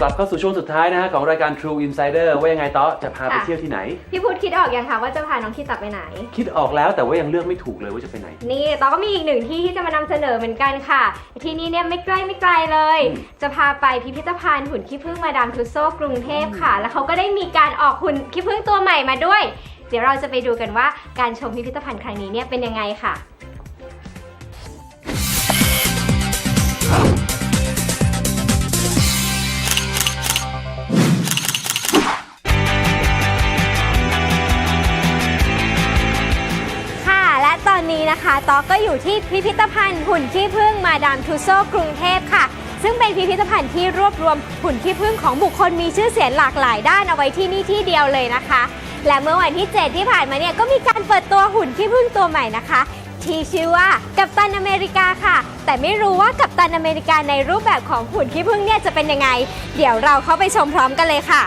กลับเข้าสู่ช่วงสุดท้ายนะฮะของรายการ True Insider ว่ายังไงต๊อจะพาไปค่ะเที่ยวที่ไหน พี่พุธคิดออกยังคะว่าจะพาน้องคิดตับไปไหน คิดออกแล้วแต่ว่ายังเลือกไม่ถูกเลยว่าจะไปไหน นี่ตอก็มีอีกหนึ่งที่ที่จะมานำเสนอเหมือนกันค่ะ ที่นี่เนี่ยไม่ใกล้ไม่ไกลเลย อืม จะพาไปพิพิธภัณฑ์หุ่นขี้ผึ้งมาดามทุสโซกรุงเทพค่ะ แล้วเขาก็ได้มีการออกหุ่นขี้ผึ้งตัวใหม่มาด้วย เดี๋ยวเราจะไปดูกันว่าการชมพิพิธภัณฑ์ครั้งนี้เนี่ยเป็นยังไงค่ะ อนนี้นะคะตอกก็อยู่ที่พิพิธภัณฑ์หุ่นขี้ผึ้งมาดามทุโซกรุงเทพค่ะ ซึ่งเป็นพิพิธภัณฑ์ที่รวบรวมหุ่นขี้ผึ้งของบุคคลมีชื่อเสียงหลากหลายด้านเอาไว้ที่นี่ที่เดียวเลยนะคะ และเมื่อวันที่ 7 ที่ผ่านมาเนี่ยก็มีการเปิดตัวหุ่นขี้ผึ้งตัวใหม่นะคะที่ชื่อว่ากัปตันอเมริกาค่ะ แต่ไม่รู้ว่ากัปตันอเมริกาในรูปแบบของหุ่นขี้ผึ้งเนี่ยจะเป็นยังไง เดี๋ยวเราเข้าไปชมพร้อมกันเลยค่ะ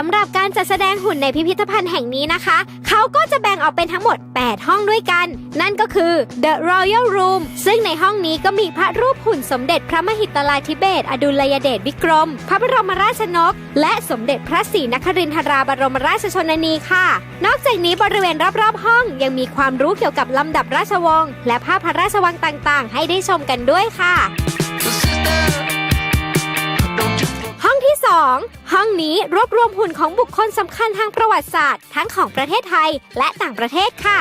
สำหรับการจัดแสดงหุ่นในพิพิธภัณฑ์แห่งนี้นะคะ เขาก็จะแบ่งออกเป็นทั้งหมด 8 ห้องด้วยกัน นั่นก็คือ The Royal Room ซึ่งในห้องนี้ก็มีพระรูปหุ่นสมเด็จพระมหิตลาธิเบศรอดุลยเดชวิกรม พระบรมราชนก และสมเด็จพระศรีนครินทราบรมราชชนนีค่ะ นอกจากนี้บริเวณรอบๆ ห้องยังมีความรู้เกี่ยวกับลำดับราชวงศ์และภาพพระราชวังต่างๆ ให้ได้ชมกันด้วยค่ะ ที่ 2 ห้องนี้รวบรวมหุ่นของบุคคลสำคัญทางประวัติศาสตร์ ทั้งของประเทศไทยและต่างประเทศค่ะ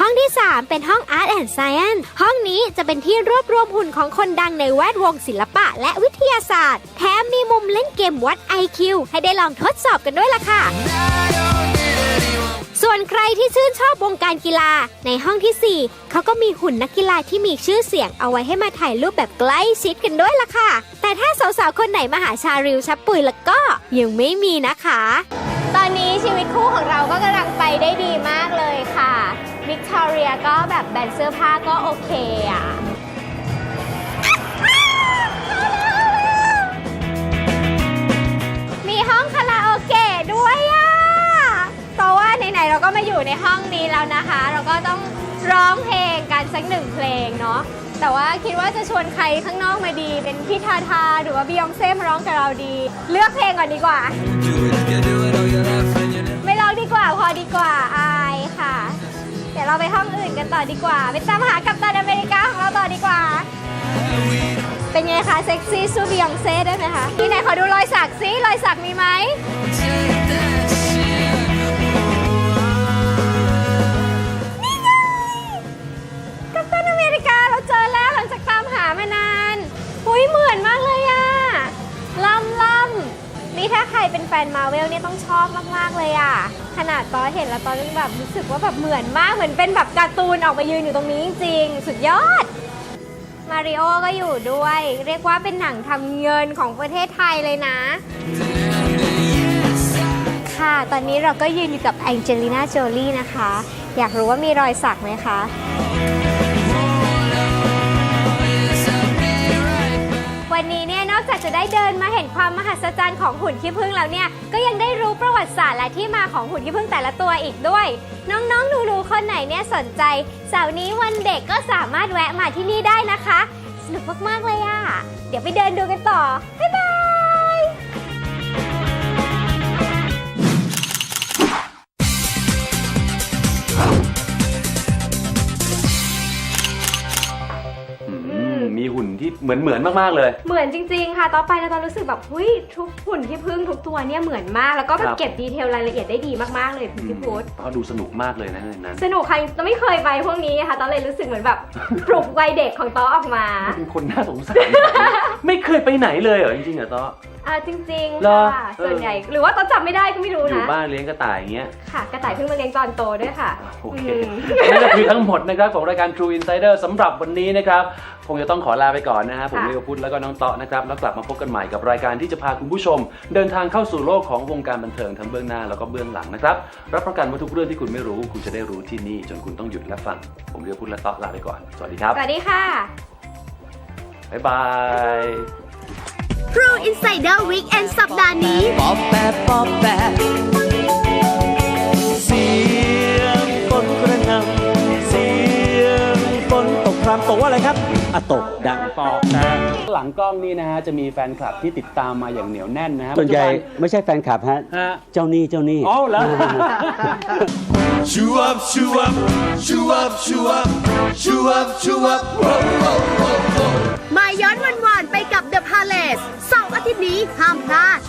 ห้องที่ 3 เป็นห้อง Art and Science ห้องนี้จะเป็นที่รวบรวมหุ่นของคนดังในแวดวงศิลปะและวิทยาศาสตร์ แถมมีมุมเล่นเกมวัด IQ ให้ได้ลองทดสอบกันด้วยล่ะค่ะ ส่วนใครที่ชื่นชอบวงการกีฬาในห้องทีสี่ 4 เขาก็มีหุ่นนักกีฬาที่มีชื่อเสียงเอาไว้ให้มาถ่ายรูปแบบใกล้ชิดกันด้วยล่ะค่ะ แต่ถ้าสาวๆ คนไหนมาหาชาริวชับปุยแล้วก็ยังไม่มีนะคะ ตอนนี้ชีวิตคู่ของเราก็กำลังไปได้ดีมากเลยค่ะวิกตอเรียก็แบบแบรนด์เสื้อผ้าก็โอเคอะมีห้องคารา ก็มาอยู่ในห้องนี้แล้วนะคะ เราก็ต้องร้องเพลงกันสักหนึ่งเพลงเนาะแต่ว่าคิดว่าจะชวนใครข้างนอกมาดี เป็นพี่ทาทาหรือว่าบิยองเซ่มาร้องกับเราดี เลือกเพลงก่อนดีกว่า ไม่ร้องดีกว่าพอดีกว่าอายค่ะ เดี๋ยวเราไปห้องอื่นกันต่อดีกว่า ไปตามหากัปตันอเมริกาของเราต่อดีกว่า เป็นไงคะเซ็กซี่สู้บิยองเซ่ได้ไหมคะที่ไหนขอดูรอยสักซิรอยสักมีไหม เป็นแฟนมาเวลเนี่ยต้องชอบมากๆเลยอะ ขนาดตอนเห็นแล้วตอนนี้แบบรู้สึกว่าแบบเหมือนมากเหมือนเป็นแบบการ์ตูนออกมายืนอยู่ตรงนี้จริงๆสุดยอด มาริโอก็อยู่ด้วย เรียกว่าเป็นหนังทำเงินของประเทศไทยเลยนะ ค่ะ ตอนนี้เราก็ยืนอยู่กับแองเจลิน่าโจลี่นะคะ อยากรู้ว่ามีรอยสักไหมคะ วันนี้เนี่ย จากจะได้เดินมาเห็นความมหัศจรรย์ของหุ่นขี้ผึ้งแล้วเนี่ย ก็ยังได้รู้ประวัติศาสตร์และที่มาของหุ่นขี้ผึ้งแต่ละตัวอีกด้วย น้องๆหนูๆคนไหนเนี่ยสนใจ เสาร์นี้วันเด็กก็สามารถแวะมาที่นี่ได้นะคะ สนุกมากๆเลยอะ่ะ เดี๋ยวไปเดินดูกันต่อ บ๊ายบาย ที่เหมือนเหมือนมากๆเลย เหมือนจริง ๆ ค่ะต่อไปเราตอนรู้สึกแบบหุ้ยทุกหุ่นที่พึ่งทุกตัวเนี่ยเหมือนมาก แล้วก็แบครับบ เก็บดีเทลรายละเอียดได้ดีมากๆเลยพี่พุธก็ดูสนุกมากเลยนะในนั้นสนุกค่ะเราไม่เคยไปพวกนี้ค่ะตอนเลยรู้สึกเหมือนแบบ ปลุกวัยเด็กของต้อออกมา เป็นคนน่าสงสาร ไม่เคยไปไหนเลยเหรอจริงๆเหรอต๊อ อ่าจริงเหรอๆค่ะเออ ส่วนใหญ่หรือว่าต้อจำไม่ได้ก็ไม่รู้อยู่นะ บ้านเลี้ยงกระต่ายอย่างเงี้ย ค่ะ กระต่ายเพิ่งมาเลี้ยงตอนโตด้วยค่ะ โอเคอืมนั่นก็คือทั้งหมดนะครับของรายการ True Insider สำหรับวันนี้นะครับคงจะต้องขอลาไปก่อนนะฮะผมค่ะเรียกพุทธแล้วก็น้องเตาะนะครับแล้วกลับมาพบกันใหม่กับรายการที่จะพาคุณผู้ชม เดินทางเข้าสู่โลกของวงการบันเทิงทั้งเบื้องหน้าแล้วก็เบื้องหลังนะครับรับประกันว่าทุกเรื่องที่คุณไม่รู้ คุณจะได้รู้ที่นี่จนคุณต้องหยุดและฟังผมเรียกพุทธและเตาะลาไปก่อนสวัสดีครับสวัสดีค่ะ บ๊ายบาย True Insider Weekend สัปดาห์นี้ปอบแปะปอบแปะเสียงฝนกระหน่ำเสียงฝนตกพรำตกว่าอะไรครับอะตกดังปอกนะหลังกล้องนี่นะฮะจะมีแฟนคลับที่ติดตามมาอย่างเหนียวแน่นนะฮะส่วนใหญ่ปัจจุไม่ใช่แฟนคลับฮะบันฮะเจ้าหนี้เจ้าหนี้อ๋อแล้ว Chew up, chew up, chew up, chew up, chew up, chew up. Whoa, whoa, whoa, whoa. มาย้อนวันวาเลสเสาร์อาทิตย์นี้ห้ามพลาด